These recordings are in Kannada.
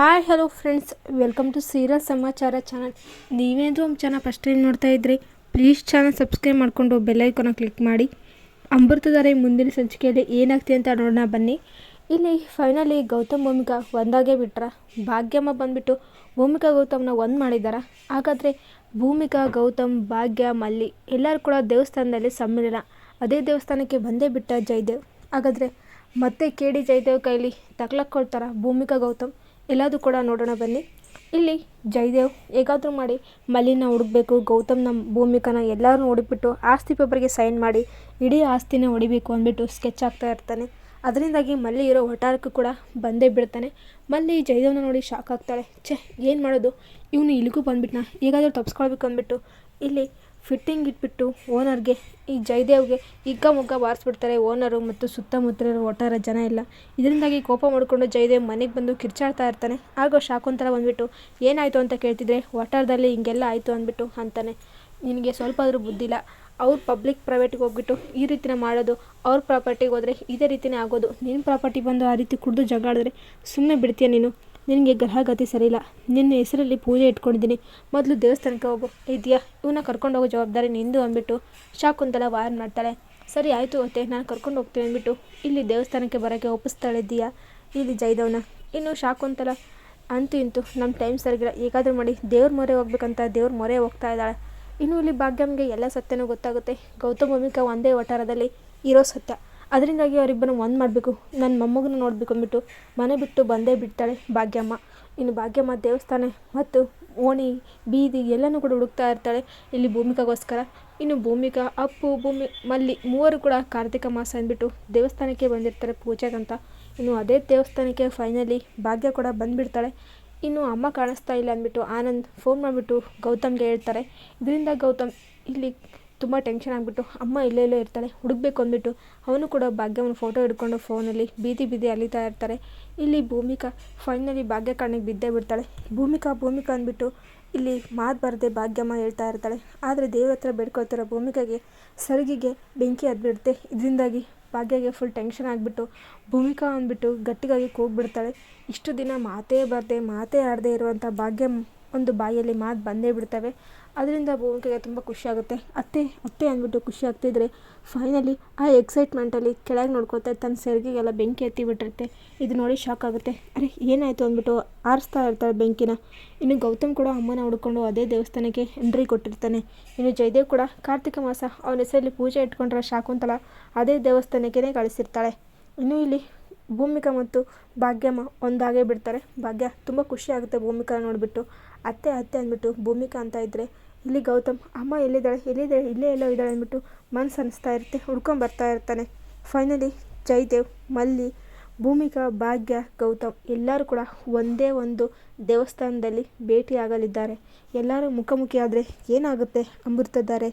Hi hello friends welcome to serial ಸಮಾಚಾರ ಚಾನಲ್ ನೀವೇನು ನಮ್ಮ ಚಾನಲ್ ಫಸ್ಟ್ ಟೈಮ್ ನೋಡ್ತಾ ಇದ್ರಿ ಪ್ಲೀಸ್ ಚಾನಲ್ ಸಬ್ಸ್ಕ್ರೈಬ್ ಮಾಡಿಕೊಂಡು ಬೆಲ್ಲೈಕನ್ನ ಕ್ಲಿಕ್ ಮಾಡಿ. ಅಮೃತಧಾರೆ ಮುಂದಿನ ಸಂಚಿಕೆಯಲ್ಲಿ ಏನಾಗ್ತಿದೆ ಅಂತ ನೋಡೋಣ, ಬನ್ನಿ. ಇಲ್ಲಿ ಫೈನಲಿ ಗೌತಮ್ ಭೂಮಿಕಾ ಒಂದಾಗೇ ಬಿಟ್ರ. ಭಾಗ್ಯಮ್ಮ ಬಂದುಬಿಟ್ಟು ಭೂಮಿಕಾ ಗೌತಮ್ನ ಒಂದು ಮಾಡಿದ್ದಾರೆ ಹಾಗಾದರೆ ಭೂಮಿಕಾ, ಗೌತಮ್, ಭಾಗ್ಯ, ಮಲ್ಲಿ ಎಲ್ಲರೂ ಕೂಡ ದೇವಸ್ಥಾನದಲ್ಲಿ ಸಮ್ಮಿಲನ. ಅದೇ ದೇವಸ್ಥಾನಕ್ಕೆ ಬಂದೇ ಬಿಟ್ಟ ಜಯದೇವ್. ಹಾಗಾದರೆ ಮತ್ತೆ ಕೇಳಿ ಜಯದೇವ್ ಕೈಲಿ ತಗ್ಲಕ್ಕೊಳ್ತಾರ ಭೂಮಿಕಾ, ಗೌತಮ್. ಎಲ್ಲದೂ ಕೂಡ ನೋಡೋಣ ಬನ್ನಿ. ಇಲ್ಲಿ ಜಯದೇವ್ ಹೇಗಾದರೂ ಮಾಡಿ ಮಲ್ಲಿನ ಹುಡುಕ್ಬೇಕು, ಗೌತಮ್ನ ಭೂಮಿಕನ ಎಲ್ಲರೂ ಹುಡುಕ್ಬಿಟ್ಟು ಆಸ್ತಿ ಪೇಪರ್ಗೆ ಸೈನ್ ಮಾಡಿ ಇಡೀ ಆಸ್ತಿನ ಹೊಡಿಬೇಕು ಅಂದ್ಬಿಟ್ಟು ಸ್ಕೆಚ್ ಆಗ್ತಾ ಇರ್ತಾನೆ. ಅದರಿಂದಾಗಿ ಮಲ್ಲಿ ಇರೋ ವಠಾರಕ್ಕೂ ಕೂಡ ಬಂದೇ ಬಿಡ್ತಾನೆ. ಮಲ್ಲಿ ಜೈದವನ ನೋಡಿ ಶಾಕ್ ಆಗ್ತಾಳೆ. ಛೆ, ಏನು ಮಾಡೋದು? ಇವನು ಇಲ್ಲಿಗೂ ಬಂದುಬಿಟ್ನಾ? ಈಗಾದರೂ ತಪ್ಸ್ಕೊಳ್ಬೇಕು ಅಂದ್ಬಿಟ್ಟು. ಇಲ್ಲಿ ಫಿಟ್ಟಿಂಗ್ ಇಟ್ಬಿಟ್ಟು ಓನರ್ಗೆ ಈ ಜಯದೇವ್ಗೆ ಹಿಗ್ಗ ಮುಗ್ಗ ಬಾರಿಸ್ಬಿಡ್ತಾರೆ ಓನರು ಮತ್ತು ಸುತ್ತಮುತ್ತಲಿರೋ ಒಟ್ಟಾರ ಜನ ಇಲ್ಲ ಇದರಿಂದಾಗಿ ಕೋಪ ಮಾಡಿಕೊಂಡು ಜಯದೇವ್ ಮನೆಗೆ ಬಂದು ಕಿರ್ಚಾಡ್ತಾ ಇರ್ತಾನೆ. ಆಗ ಶಾಕುಂತಲ ಬಂದುಬಿಟ್ಟು, ಏನಾಯಿತು ಅಂತ ಕೇಳ್ತಿದ್ರೆ, ಒಟ್ಟಾರದಲ್ಲಿ ಹಿಂಗೆಲ್ಲ ಆಯಿತು ಅಂದ್ಬಿಟ್ಟು ಅಂತಾನೆ. ನಿನಗೆ ಸ್ವಲ್ಪ ಆದರೂ ಬುದ್ಧಿಲ್ಲ. ಅವ್ರು ಪಬ್ಲಿಕ್ ಪ್ರೈವೇಟಿಗೆ ಹೋಗ್ಬಿಟ್ಟು ಈ ರೀತಿನೇ ಮಾಡೋದು, ಅವ್ರ ಪ್ರಾಪರ್ಟಿಗೆ ಹೋದರೆ ಇದೇ ರೀತಿನೇ ಆಗೋದು. ನಿನ್ನ ಪ್ರಾಪರ್ಟಿ ಬಂದು ಆ ರೀತಿ ಕುಡಿದು ಜಗಳಾಡಿದ್ರೆ ಸುಮ್ಮನೆ ಬಿಡ್ತೀಯ ನೀನು? ನಿನಗೆ ಗ್ರಹಗತಿ ಸರಿಯಿಲ್ಲ. ನಿನ್ನ ಹೆಸರಲ್ಲಿ ಪೂಜೆ ಇಟ್ಕೊಂಡಿದ್ದೀನಿ. ಮೊದಲು ದೇವಸ್ಥಾನಕ್ಕೆ ಹೋಗು. ಇದೆಯಾ? ಇವನ್ನ ಕರ್ಕೊಂಡು ಹೋಗೋ ಜವಾಬ್ದಾರಿ ನಿಂದು ಅಂದ್ಬಿಟ್ಟು ಶಾಕುಂತಲ ವಾರ್ ಮಾಡ್ತಾಳೆ. ಸರಿ ಆಯಿತು ಅತ್ತೆ, ನಾನು ಕರ್ಕೊಂಡು ಹೋಗ್ತೀನಿ ಅಂದ್ಬಿಟ್ಟು ಇಲ್ಲಿ ದೇವಸ್ಥಾನಕ್ಕೆ ಬರೋಕ್ಕೆ ಒಪ್ಪಿಸ್ತಾಳೆ ಇದೆಯಾ ಇಲ್ಲಿ ಜೈದವನ. ಇನ್ನು ಶಾಕುಂತಲ ಅಂತೂ ಇಂತು ನಮ್ಮ ಟೈಮ್ ಸರಿಗಿಲ್ಲ. ಹೇಗಾದರೂ ಮಾಡಿ ದೇವ್ರ ಮೊರೆ ಹೋಗ್ಬೇಕಂತ ದೇವ್ರ ಮೊರೆ ಹೋಗ್ತಾ ಇದ್ದಾಳೆ. ಇನ್ನು ಇಲ್ಲಿ ಭಾಗ್ಯಮ್ಗೆ ಎಲ್ಲ ಸತ್ಯನೂ ಗೊತ್ತಾಗುತ್ತೆ. ಗೌತಮ್ ಭೂಮಿಕಾ ಒಂದೇ ವಠಾರದಲ್ಲಿ ಇರೋ ಸತ್ಯ. ಅದರಿಂದಾಗಿ ಅವರಿಬ್ಬರನ್ನ ಒಂದು ಮಾಡಬೇಕು. ನನ್ನ ಮೊಮ್ಮಗನ ನೋಡಬೇಕು ಅಂದ್ಬಿಟ್ಟು ಮನೆ ಬಿಟ್ಟು ಬಂದೇ ಬಿಡ್ತಾಳೆ ಭಾಗ್ಯಮ್ಮ. ಇನ್ನು ಭಾಗ್ಯಮ್ಮ ದೇವಸ್ಥಾನ ಮತ್ತು ಓಣಿ, ಬೀದಿ ಎಲ್ಲನೂ ಕೂಡ ಹುಡುಕ್ತಾ ಇರ್ತಾಳೆ ಇಲ್ಲಿ ಭೂಮಿಕಾಗೋಸ್ಕರ. ಇನ್ನು ಭೂಮಿಕಾ, ಅಪ್ಪು, ಭೂಮಿ, ಮಲ್ಲಿ ಮೂವರು ಕೂಡ ಕಾರ್ತಿಕ ಮಾಸ ಅಂದ್ಬಿಟ್ಟು ದೇವಸ್ಥಾನಕ್ಕೆ ಬಂದಿರ್ತಾರೆ ಪೂಜೆಗಂತ. ಇನ್ನು ಅದೇ ದೇವಸ್ಥಾನಕ್ಕೆ ಫೈನಲಿ ಭಾಗ್ಯ ಕೂಡ ಬಂದುಬಿಡ್ತಾಳೆ. ಇನ್ನು ಅಮ್ಮ ಕಾಣಿಸ್ತಾ ಇಲ್ಲ ಅಂದ್ಬಿಟ್ಟು ಆನಂದ್ ಫೋನ್ ಮಾಡಿಬಿಟ್ಟು ಗೌತಮ್ಗೆ ಹೇಳ್ತಾರೆ. ಇದರಿಂದ ಗೌತಮ್ ಇಲ್ಲಿ ತುಂಬ ಟೆನ್ಷನ್ ಆಗಿಬಿಟ್ಟು ಅಮ್ಮ ಇಲ್ಲೇ ಇಲ್ಲೇ ಇರ್ತಾಳೆ, ಹುಡುಕ್ಬೇಕು ಅಂದ್ಬಿಟ್ಟು ಅವನು ಕೂಡ ಭಾಗ್ಯವನ್ನು ಫೋಟೋ ಹಿಡ್ಕೊಂಡು ಫೋನಲ್ಲಿ ಬೀದಿ ಬೀದಿ ಅಲಿತಾ ಇರ್ತಾರೆ. ಇಲ್ಲಿ ಭೂಮಿಕಾ ಫೈನಲಿ ಭಾಗ್ಯ ಕಣ್ಣಿಗೆ ಬಿದ್ದೇ ಬಿಡ್ತಾಳೆ. ಭೂಮಿಕಾ ಭೂಮಿಕಾ ಅಂದ್ಬಿಟ್ಟು ಇಲ್ಲಿ ಮಾತು ಬರದೆ ಭಾಗ್ಯಮ್ಮ ಹೇಳ್ತಾ ಇರ್ತಾಳೆ. ಆದರೆ ದೇವ್ರ ಹತ್ರ ಬೇಡ್ಕೊಳ್ತಾರೋ ಭೂಮಿಕಾಗೆ ಸರಿಗಿಗೆ ಬೆಂಕಿ ಹದ್ಬಿಡುತ್ತೆ ಇದರಿಂದಾಗಿ ಭಾಗ್ಯಗೆ ಫುಲ್ ಟೆನ್ಷನ್ ಆಗಿಬಿಟ್ಟು, ಭೂಮಿಕಾ ಅಂದ್ಬಿಟ್ಟು ಗಟ್ಟಿಗಾಗಿ ಕೂಗ್ಬಿಡ್ತಾಳೆ. ಇಷ್ಟು ದಿನ ಮಾತೇ ಬರದೆ, ಮಾತೇ ಆಡದೆ ಇರುವಂಥ ಭಾಗ್ಯ ಒಂದು ಬಾಯಲ್ಲಿ ಮಾತು ಬಂದೇ ಬಿಡ್ತವೆ. ಅದರಿಂದ ಭೂಮಿಕೆಗೆ ತುಂಬ ಖುಷಿಯಾಗುತ್ತೆ. ಅತ್ತೆ ಅತ್ತೆ ಅಂದ್ಬಿಟ್ಟು ಖುಷಿ ಆಗ್ತಿದ್ರೆ ಫೈನಲಿ ಆ ಎಕ್ಸೈಟ್ಮೆಂಟಲ್ಲಿ ಕೆಳಗೆ ನೋಡ್ಕೊತಾ ತನ್ನ ಸೆರಗಿಗೆಲ್ಲ ಬೆಂಕಿ ಎತ್ತಿ ಬಿಟ್ಟಿರುತ್ತೆ. ಇದು ನೋಡಿ ಶಾಕ್ ಆಗುತ್ತೆ. ಅರೆ, ಏನಾಯಿತು ಅಂದ್ಬಿಟ್ಟು ಆರಿಸ್ತಾ ಇರ್ತಾಳೆ ಬೆಂಕಿನ. ಇನ್ನು ಗೌತಮ್ ಕೂಡ ಅಮ್ಮನ ಹುಡ್ಕೊಂಡು ಅದೇ ದೇವಸ್ಥಾನಕ್ಕೆ ಎಂಟ್ರಿ ಕೊಟ್ಟಿರ್ತಾನೆ. ಇನ್ನು ಜಯದೇವ್ ಕೂಡ ಕಾರ್ತಿಕ ಮಾಸ ಅವನ ಹೆಸರಲ್ಲಿ ಪೂಜೆ ಇಟ್ಕೊಂಡ್ರೆ ಶಾಕುಂತಲ ಅದೇ ದೇವಸ್ಥಾನಕ್ಕೆ ಕಳಿಸಿರ್ತಾಳೆ. ಇನ್ನು ಇಲ್ಲಿ ಭೂಮಿಕಾ ಮತ್ತು ಭಾಗ್ಯಮ್ಮ ಒಂದಾಗೇ ಬಿಡ್ತಾರೆ. ಭಾಗ್ಯ ತುಂಬ ಖುಷಿ ಆಗುತ್ತೆ ಭೂಮಿಕಾ ನೋಡಿಬಿಟ್ಟು. ಅತ್ತೆ ಅತ್ತೆ ಅಂದ್ಬಿಟ್ಟು, ಭೂಮಿಕಾ ಅಂತ ಇದ್ದರೆ ಇಲ್ಲಿ ಗೌತಮ್, ಅಮ್ಮ ಎಲ್ಲಿದ್ದಾಳೆ ಎಲ್ಲಿದ್ದಾಳೆ, ಇಲ್ಲೇ ಎಲ್ಲೋ ಇದ್ದಾಳೆ ಅಂದ್ಬಿಟ್ಟು ಮನಸ್ಸು ಅನ್ನಿಸ್ತಾ ಇರುತ್ತೆ, ಹುಡ್ಕೊಂಡು ಬರ್ತಾ ಇರ್ತಾನೆ. ಫೈನಲಿ ಜಯದೇವ್, ಮಲ್ಲಿ, ಭೂಮಿಕಾ, ಭಾಗ್ಯ, ಗೌತಮ್ ಎಲ್ಲರೂ ಕೂಡ ಒಂದೇ ಒಂದು ದೇವಸ್ಥಾನದಲ್ಲಿ ಭೇಟಿಯಾಗಲಿದ್ದಾರೆ. ಎಲ್ಲರೂ ಮುಖಾಮುಖಿ ಆದರೆ ಏನಾಗುತ್ತೆ ಅಂಬಿರ್ತಿದ್ದಾರೆ.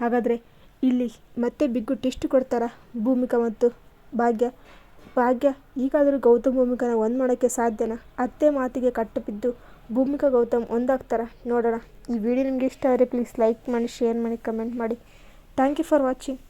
ಹಾಗಾದರೆ ಇಲ್ಲಿ ಮತ್ತೆ ಬಿಗ್ಗು ಟೆಸ್ಟ್ ಕೊಡ್ತಾರ ಭೂಮಿಕಾ ಮತ್ತು ಭಾಗ್ಯ? ಭಾಗ್ಯ, ಈಗಾದರೂ ಗೌತಮ್ ಭೂಮಿಕನ ಒಂದು ಮಾಡೋಕ್ಕೆ ಸಾಧ್ಯನಾ? ಅತ್ತೆ ಮಾತಿಗೆ ಕಟ್ಟು ಬಿದ್ದು ಭೂಮಿಕಾ ಗೌತಮ್ ಒಂದಾಗ್ತಾರ? ನೋಡೋಣ. ಈ ವಿಡಿಯೋ ನಿಮಗೆ ಇಷ್ಟ ಆದರೆ ಪ್ಲೀಸ್ ಲೈಕ್ ಮಾಡಿ ಶೇರ್ ಮಾಡಿ ಕಮೆಂಟ್ ಮಾಡಿ. Thank you for watching